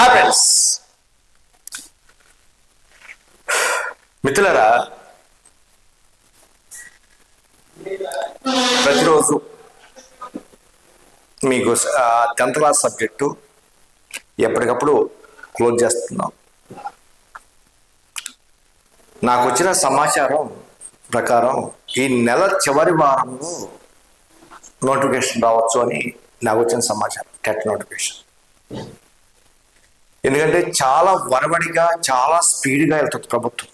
Hi friends మిత్రులరా ప్రతిరోజు మీకు టెన్త్ క్లాస్ సబ్జెక్టు ఎప్పటికప్పుడు క్లోజ్ చేస్తున్నాం. నాకు వచ్చిన సమాచారం ప్రకారం ఈ నెల చివరి వారంలో నోటిఫికేషన్ రావచ్చు అని నాకు వచ్చిన సమాచారం టెట్ నోటిఫికేషన్. ఎందుకంటే చాలా వరవడిగా చాలా స్పీడ్గా వెళ్తుంది ప్రభుత్వం.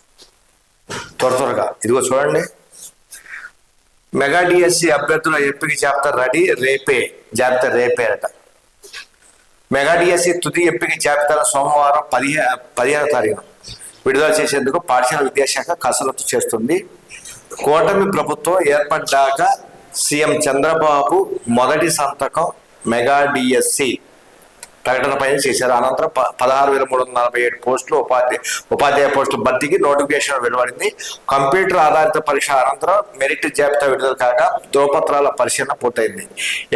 త్వర త్వరగా. ఇదిగో చూడండి. మెగా డిఎస్సి అభ్యర్థుల ఎంపిక జాబితా రెడీ రేపే. జాబితా రేపే అట. మెగా డిఎస్సి తుది ఎంపిక జాబితాల సోమవారం పదిహే పదిహేనో తారీఖు విడుదల చేసేందుకు పాఠశాల విద్యాశాఖ కసరత్తు చేస్తుంది. కూటమి ప్రభుత్వం ఏర్పడ్డాక సీఎం చంద్రబాబు మొదటి సంతకం మెగా డిఎస్సి. ప్రకటన పైన చేశారు. అనంతరం పదహారు వేల మూడు వందల నలభై ఏడు పోస్టులు ఉపాధ్యాయ ఉపాధ్యాయ పోస్టుల భర్తీకి నోటిఫికేషన్ వెలువడింది. కంప్యూటర్ ఆధారిత పరీక్ష అనంతరం మెరిట్ జాబితా విడుదల కాక ధ్రువపత్రాల పరిశీలన పూర్తయింది.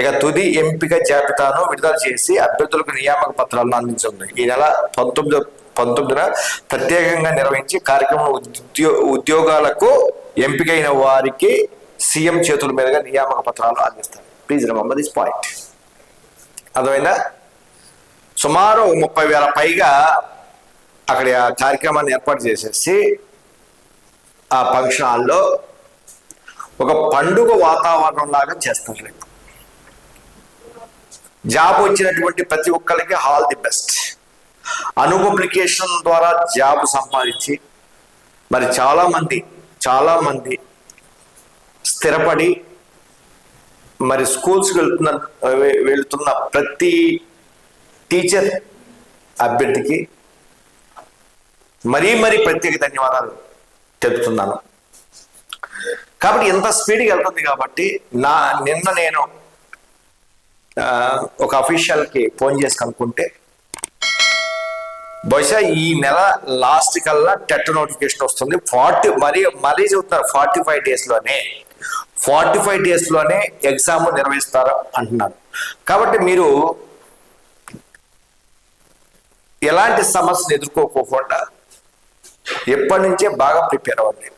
ఇక తుది ఎంపిక జాబితాను విడుదల చేసి అభ్యర్థులకు నియామక పత్రాలను అందించింది ఈ నెల పంతొమ్మిది పంతొమ్మిదిన ప్రత్యేకంగా నిర్వహించి కార్యక్రమం ఉద్యో ఉద్యోగాలకు ఎంపికైన వారికి సీఎం చేతుల మీదుగా నియామక పత్రాలు అందిస్తారు. ప్లీజ్ రిమంబర్ దిస్ పాయింట్ అర్థమైందా? సుమారు ముప్పై వేల పైగా అక్కడ ఆ కార్యక్రమాన్ని ఏర్పాటు చేసేసి ఆ ఫంక్షన్ హాల్లో ఒక పండుగ వాతావరణం లాగా చేస్తారు. రేపు జాబ్ వచ్చినటువంటి ప్రతి ఒక్కరికి హాల్ ది బెస్ట్. అనుపబ్లికేషన్ ద్వారా జాబ్ సంపాదించి మరి చాలామంది చాలామంది స్థిరపడి మరి స్కూల్స్కి వెళ్తున్న వెళ్తున్న ప్రతి టీచర్ అభ్యర్థికి మరీ మరీ ప్రత్యేక ధన్యవాదాలు తెలుపుతున్నాను. కాబట్టి ఎంత స్పీడ్గా వెళ్తుంది కాబట్టి నా నిన్న నేను ఒక అఫీషియల్కి ఫోన్ చేసి కనుక్కుంటే బహుశా ఈ నెల లాస్ట్ కల్లా టెట్ నోటిఫికేషన్ వస్తుంది. ఫార్టీ మరీ మరీ చెబుతున్నారు ఫార్టీ ఫైవ్ డేస్లోనే ఫార్టీ ఫైవ్ డేస్లోనే ఎగ్జామ్ నిర్వహిస్తారు అంటున్నారు. కాబట్టి మీరు ఎలాంటి సమస్యను ఎదుర్కోకోకుండా ఎప్పటి నుంచే బాగా ప్రిపేర్ అవ్వండి.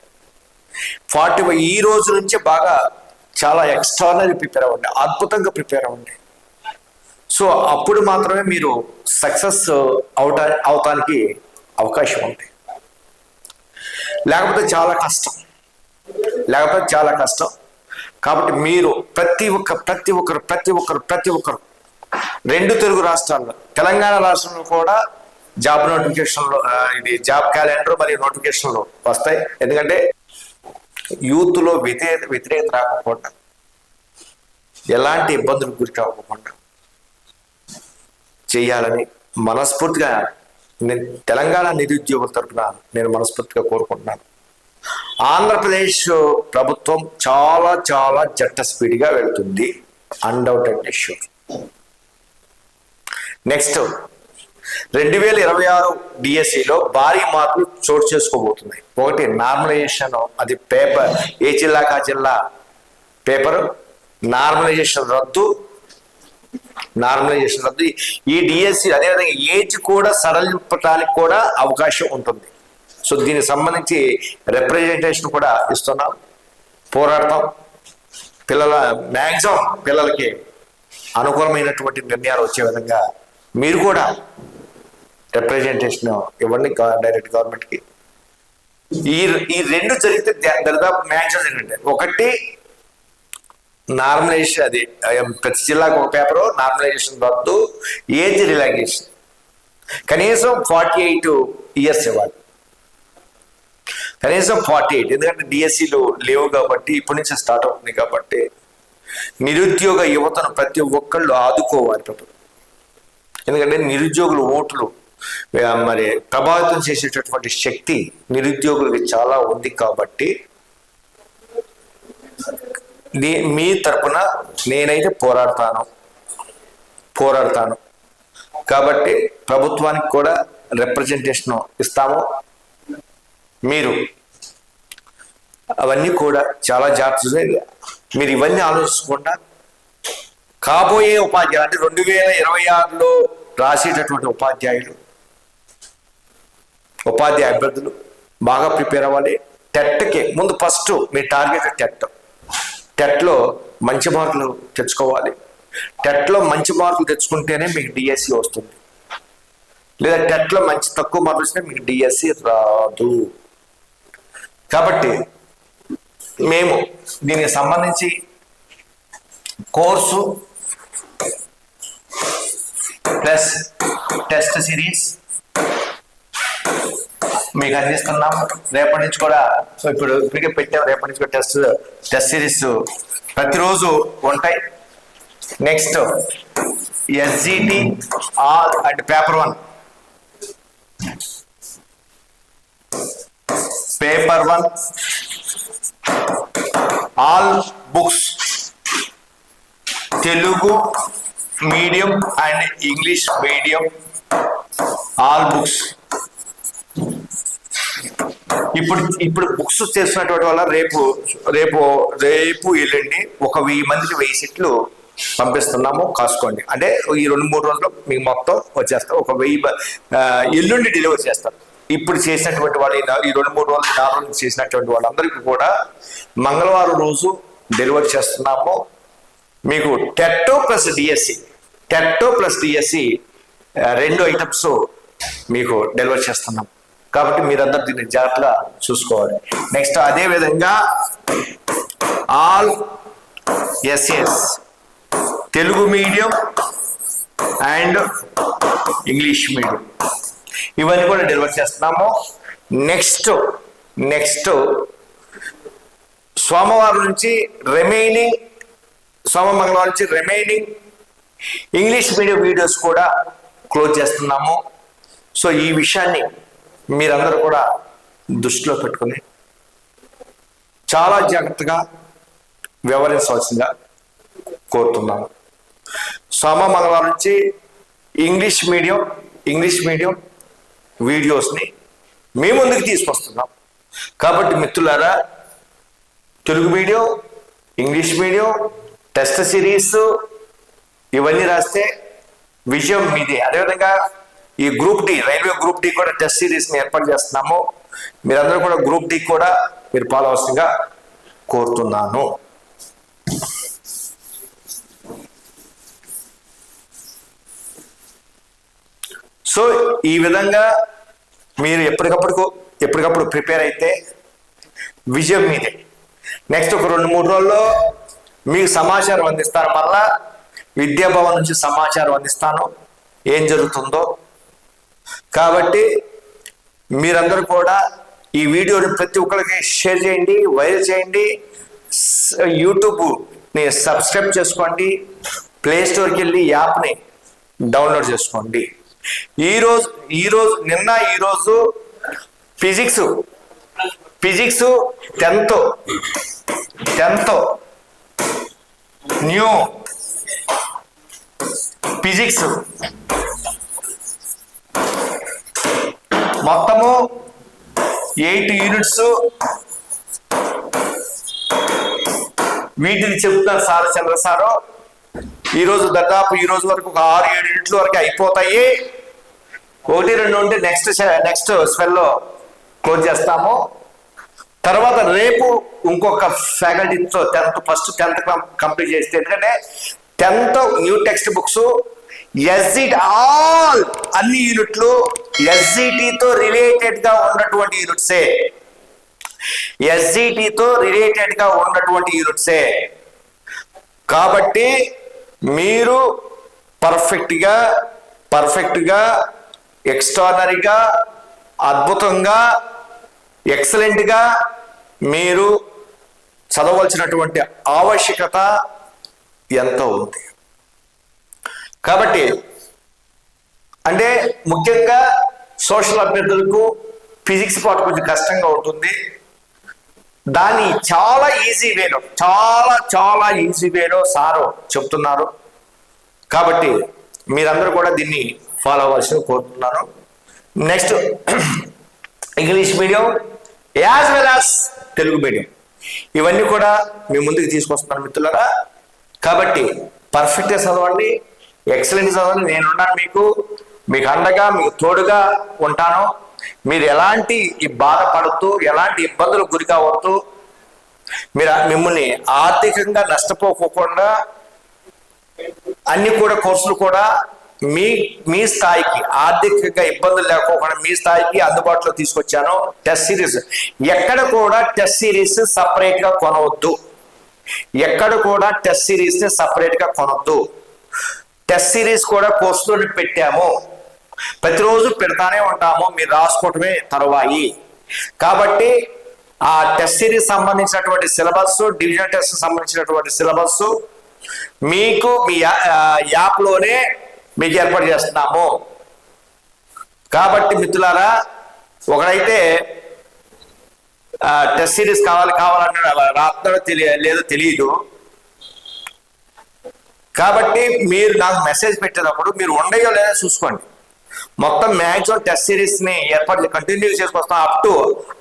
ఫార్టీ ఈ రోజు నుంచే బాగా చాలా ఎక్స్ట్రానరీ ప్రిపేర్ అవ్వండి. అద్భుతంగా ప్రిపేర్ అవ్వండి. సో అప్పుడు మాత్రమే మీరు సక్సెస్ అవటా అవటానికి అవకాశం ఉంది. లేకపోతే చాలా కష్టం. లేకపోతే చాలా కష్టం. కాబట్టి మీరు ప్రతి ఒక్క ప్రతి ఒక్కరు ప్రతి ఒక్కరు ప్రతి ఒక్కరు రెండు తెలుగు రాష్ట్రాల్లో. తెలంగాణ రాష్ట్రంలో కూడా జాబ్ నోటిఫికేషన్లు ఇది జాబ్ క్యాలెండర్ మరియు నోటిఫికేషన్లు వస్తాయి. ఎందుకంటే యూత్లో వ్యతిరేక వ్యతిరేకత రాకపోకుండా ఎలాంటి ఇబ్బందులకు గురి కాకుండా చేయాలని మనస్ఫూర్తిగా నేను తెలంగాణ నిరుద్యోగుల తరఫున నేను మనస్ఫూర్తిగా కోరుకుంటున్నాను. ఆంధ్రప్రదేశ్ ప్రభుత్వం చాలా చాలా జట్ట స్పీడ్గా వెళ్తుంది. అన్డౌటెడ్ ఇష్యూ నెక్స్ట్ రెండు వేల ఇరవై ఆరు డిఎస్సిలో భారీ మార్పులు చోటు చేసుకోబోతున్నాయి. ఒకటి నార్మలైజేషన్ అది పేపర్ ఏ జిల్లాకా జిల్లా పేపర్? నార్మలైజేషన్ రద్దు నార్మలైజేషన్ రద్దు. ఈ డిఎస్సి అదేవిధంగా ఏజ్ కూడా సడలింపడానికి కూడా అవకాశం ఉంటుంది. సో దీనికి సంబంధించి రిప్రజెంటేషన్ కూడా ఇస్తున్నాం. పోరాడతాం. పిల్లల మ్యాక్సిమం పిల్లలకి అనుకూలమైనటువంటి నిర్ణయాలు వచ్చే విధంగా మీరు కూడా రిప్రజెంటేషన్ ఇవ్వండి డైరెక్ట్ గవర్నమెంట్కి ఈ ఈ రెండు జరిగితే దా- దరిదాపు మ్యాక్సిమం జరిగింది. ఒకటి నార్మలైజేషన్ అది ప్రతి జిల్లాకు ఒక పేపరు నార్మలైజేషన్ వద్దు ఏజ్ రిలాక్సేషన్ కనీసం ఫార్టీ ఎయిట్ ఇయర్స్ ఇవ్వాలి. కనీసం ఫార్టీ ఎయిట్ ఎందుకంటే డిఎస్సిలు లేవు కాబట్టి ఇప్పటి నుంచి స్టార్ట్ అవుతుంది కాబట్టి నిరుద్యోగ యువతను ప్రతి ఒక్కళ్ళు ఆదుకోవాలి ప్రభుత్వం. ఎందుకంటే నిరుద్యోగుల ఓట్లు మరి ప్రభావితం చేసేటటువంటి శక్తి నిరుద్యోగులకి చాలా ఉంది కాబట్టి మీ తరపున నేనైతే పోరాడతాను పోరాడతాను. కాబట్టి ప్రభుత్వానికి కూడా రిప్రజెంటేషన్ ఇస్తాము. మీరు అవన్నీ కూడా చాలా జాగ్రత్త మీరు ఇవన్నీ ఆలోచించకుండా కాబోయే ఉపాధ్యాయులు అంటే రెండు వేల ఇరవై ఆరులో రాసేటటువంటి ఉపాధ్యాయులు. ఉపాధ్యాయ అభ్యర్థులు బాగా ప్రిపేర్ అవ్వాలి. టెట్కి ముందు ఫస్ట్ మీ టార్గెట్ టెట్. టెట్లో మంచి మార్కులు తెచ్చుకోవాలి. టెట్లో మంచి మార్కులు తెచ్చుకుంటేనే మీకు డిఎస్సి వస్తుంది. లేదా టెట్లో మంచి తక్కువ మార్కులు వస్తే మీకు డిఎస్సి రాదు. కాబట్టి మేము దీనికి సంబంధించి కోర్సు ప్లస్ టెస్ట్ సిరీస్ మీకు అందిస్తున్నాం. రేపటి నుంచి కూడా సో ఇప్పుడు ఇప్పటికే పెట్టాం. రేపటి నుంచి కూడా టెస్ట్ టెస్ట్ సిరీస్ ప్రతిరోజు ఉంటాయి. Next SGT all and paper one. Paper one all books Telugu medium and English medium. All books. ఇప్పుడు ఇప్పుడు బుక్స్ చేస్తున్నటువంటి వల్ల రేపు రేపు రేపు ఎల్లుండి ఒక వెయ్యి మందికి వెయ్యి సెట్లు పంపిస్తున్నాము కాసుకోండి. అంటే ఈ రెండు మూడు రోజుల్లో మీకు మొత్తం వచ్చేస్తాం. ఒక వెయ్యి ఎల్లుండి డెలివరీ చేస్తాం. ఇప్పుడు చేసినటువంటి వాళ్ళు ఈ ఈ రెండు మూడు రోజులు నాలుగు రోజులు చేసినటువంటి వాళ్ళందరికీ కూడా మంగళవారం రోజు డెలివరీ చేస్తున్నాము. మీకు టెట్టో ప్లస్ డిఎస్సి టెట్టో ప్లస్ డిఎస్సి రెండు ఐటమ్స్ మీకు డెలివరీ చేస్తున్నాం. కాబట్టి మీరందరూ దీన్ని జాగ్రత్తగా చూసుకోవాలి. నెక్స్ట్ అదే విధంగా all SS Telugu medium and English medium. ఇవన్నీ కూడా డెలివరీ చేస్తున్నాము. నెక్స్ట్ నెక్స్ట్ సోమవారం నుంచి రిమైనింగ్ సోమ మంగళవారం నుంచి రిమైనింగ్ ఇంగ్లీష్ మీడియం వీడియోస్ కూడా క్లోజ్ చేస్తున్నాము. సో ఈ విషయాన్ని మీరందరూ కూడా దృష్టిలో పెట్టుకుని చాలా జాగ్రత్తగా వ్యవహరించవలసిందిగా కోరుతున్నాను. సోమ మంగళవారం నుంచి ఇంగ్లీష్ మీడియం ఇంగ్లీష్ మీడియం వీడియోస్ని మీ ముందుకు తీసుకొస్తున్నాం. కాబట్టి మిత్రులారా Telugu medium English medium test series ఇవన్నీ రాస్తే విజయం మీదే. అదేవిధంగా ఈ group D railway group D కూడా టెస్ట్ సిరీస్ని ఏర్పాటు చేస్తున్నాము. మీరందరూ కూడా గ్రూప్ డి కూడా మీరు పాలవలసిందిగా కోరుతున్నాను. సో ఈ విధంగా మీరు ఎప్పటికప్పుడు ఎప్పటికప్పుడు ప్రిపేర్ అయితే విజయం మీదే. నెక్స్ట్ ఒక రెండు మూడు రోజుల్లో మీకు సమాచారం అందిస్తారు. మళ్ళా విద్యాభవన్ నుంచి సమాచారం అందిస్తాను. ఏం జరుగుతుందో. కాబట్టి మీరందరూ కూడా ఈ వీడియోని ప్రతి ఒక్కరికి షేర్ చేయండి వైరల్ చేయండి. యూట్యూబ్ని సబ్స్క్రైబ్ చేసుకోండి. ప్లే స్టోర్కి వెళ్ళి యాప్ని డౌన్లోడ్ చేసుకోండి. ఈరోజు ఈరోజు నిన్న ఈరోజు physics physics tenth tenth new physics. మొత్తము ఎయిట్ యూనిట్స్. వీటిని చెప్తున్నారు సార్ చంద్ర సారు. ఈరోజు దాదాపు ఈ రోజు వరకు ఒక ఆరు ఏడు యూనిట్ల వరకు అయిపోతాయి. ఒకటి రెండు ఉంటే నెక్స్ట్ నెక్స్ట్ స్పెల్లో క్లోజ్ చేస్తాము. తర్వాత రేపు ఇంకొక ఫ్యాకల్టీతో టెన్త్ ఫస్ట్ టెన్త్ కంప్లీట్ చేస్తే ఎందుకంటే tenth new text books SGT all అన్ని యూనిట్లు ఎస్జిటితో రిలేటెడ్గా ఉన్నటువంటి యూనిట్సే. ఎస్జిటితో రిలేటెడ్గా ఉన్నటువంటి యూనిట్సే. కాబట్టి మీరు పర్ఫెక్ట్గా పర్ఫెక్ట్గా ఎక్స్ట్రానరీగా అద్భుతంగా ఎక్సలెంట్గా మీరు చదవలసినటువంటి ఆవశ్యకత ఎంతో ఉంది కాబట్టి అంటే ముఖ్యంగా సోషల్ అభ్యర్థులకు ఫిజిక్స్ పాటు కొంచెం కష్టంగా ఉంటుంది. దాన్ని చాలా ఈజీ వేలో చాలా చాలా ఈజీ వేలో సారు చెప్తున్నారు. కాబట్టి మీరందరూ కూడా దీన్ని ఫాలో అవ్వాల్సి కోరుతున్నాను. Next English medium as well as Telugu medium. ఇవన్నీ కూడా మీ ముందుకు తీసుకొస్తున్నాను మిత్రులారా. కాబట్టి పర్ఫెక్ట్గా చదవండి ఎక్సలెంట్ చదవండి. నేనున్నాను మీకు మీకు అండగా మీకు తోడుగా ఉంటాను. మీరు ఎలాంటి బాధపడద్దు బాధపడుతూ ఎలాంటి ఇబ్బందులకు గురి కావద్దు. మీరు మిమ్మల్ని ఆర్థికంగా నష్టపోకోకుండా అన్ని కూడా కోర్సులు కూడా మీ మీ స్థాయికి ఆర్థికంగా ఇబ్బందులు లేకోకుండా మీ స్థాయికి అందుబాటులో తీసుకొచ్చాను. Test series. ఎక్కడ కూడా టెస్ట్ సిరీస్ సపరేట్గా కొనవద్దు. ఎక్కడ కూడా టెస్ట్ సిరీస్ని సపరేట్గా టెస్ట్ సిరీస్ కూడా కోర్సులో పెట్టాము. ప్రతిరోజు పెడతానే ఉంటాము. మీరు రాసుకోవటమే తరువాయి. కాబట్టి ఆ టెస్ట్ సిరీస్ సంబంధించినటువంటి సిలబస్ డివిజన్ టెస్ట్ సంబంధించినటువంటి సిలబస్ మీకు మీ యా- యాప్లోనే మీకు ఏర్పాటు చేస్తున్నాము. కాబట్టి మిత్రులారా ఒకడైతే టెస్ట్ సిరీస్ కావాలి కావాలన్నాడు అలా రాస్తాడో తెలియ లేదో తెలియదు కాబట్టి మీరు నాకు మెసేజ్ పెట్టేటప్పుడు మీరు ఉండయో లేదో చూసుకోండి. మొత్తం మ్యాక్సిమం టెస్ట్ సిరీస్ని ఏర్పాటు కంటిన్యూ చేసుకొస్తాం అప్ టు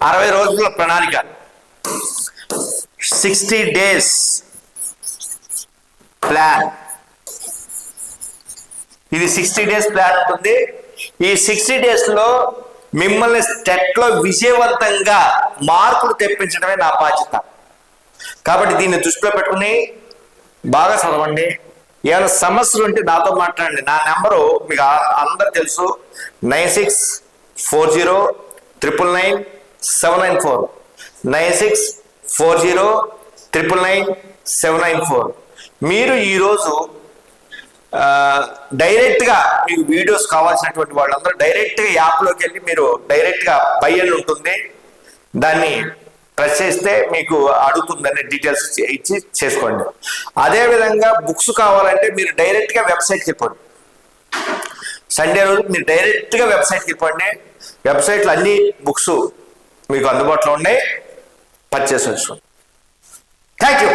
అరవై రోజుల ప్రణాళిక. సిక్స్టీ డేస్ ప్లాన్ ఇది సిక్స్టీ డేస్ ప్లాన్ ఉంటుంది. ఈ సిక్స్టీ డేస్లో మిమ్మల్ని స్టెట్లో విజయవంతంగా మార్కులు తెప్పించడమే నా బాధ్యత. కాబట్టి దీన్ని దృష్టిలో పెట్టుకుని బాగా చదవండి. ఏమైనా సమస్యలు ఉంటే నాతో మాట్లాడండి. నా నెంబరు మీకు అందరు తెలుసు. Nine six four zero triple nine seven nine four. Nine six four zero triple nine seven nine four. మీరు ఈరోజు డైరెక్ట్గా డైరెక్ట్గా మీకు వీడియోస్ కావాల్సినటువంటి వాళ్ళందరూ డైరెక్ట్గా యాప్లోకి వెళ్ళి మీరు డైరెక్ట్గా బై అని ఉంటుంది. దాన్ని ప్రెస్ చేస్తే మీకు అడుగుతుందని డీటెయిల్స్ ఇచ్చి చేసుకోండి. అదే విధంగా బుక్స్ కావాలంటే మీరు డైరెక్ట్గా వెబ్సైట్కి వెళ్ళిపోండి. సండే రోజు మీరు డైరెక్ట్గా వెబ్సైట్కి వెళ్ళిపోండి. వెబ్సైట్లో అన్ని బుక్స్ మీకు అందుబాటులో ఉన్నాయి. పర్చేస్ చేసుకోండి. Thank you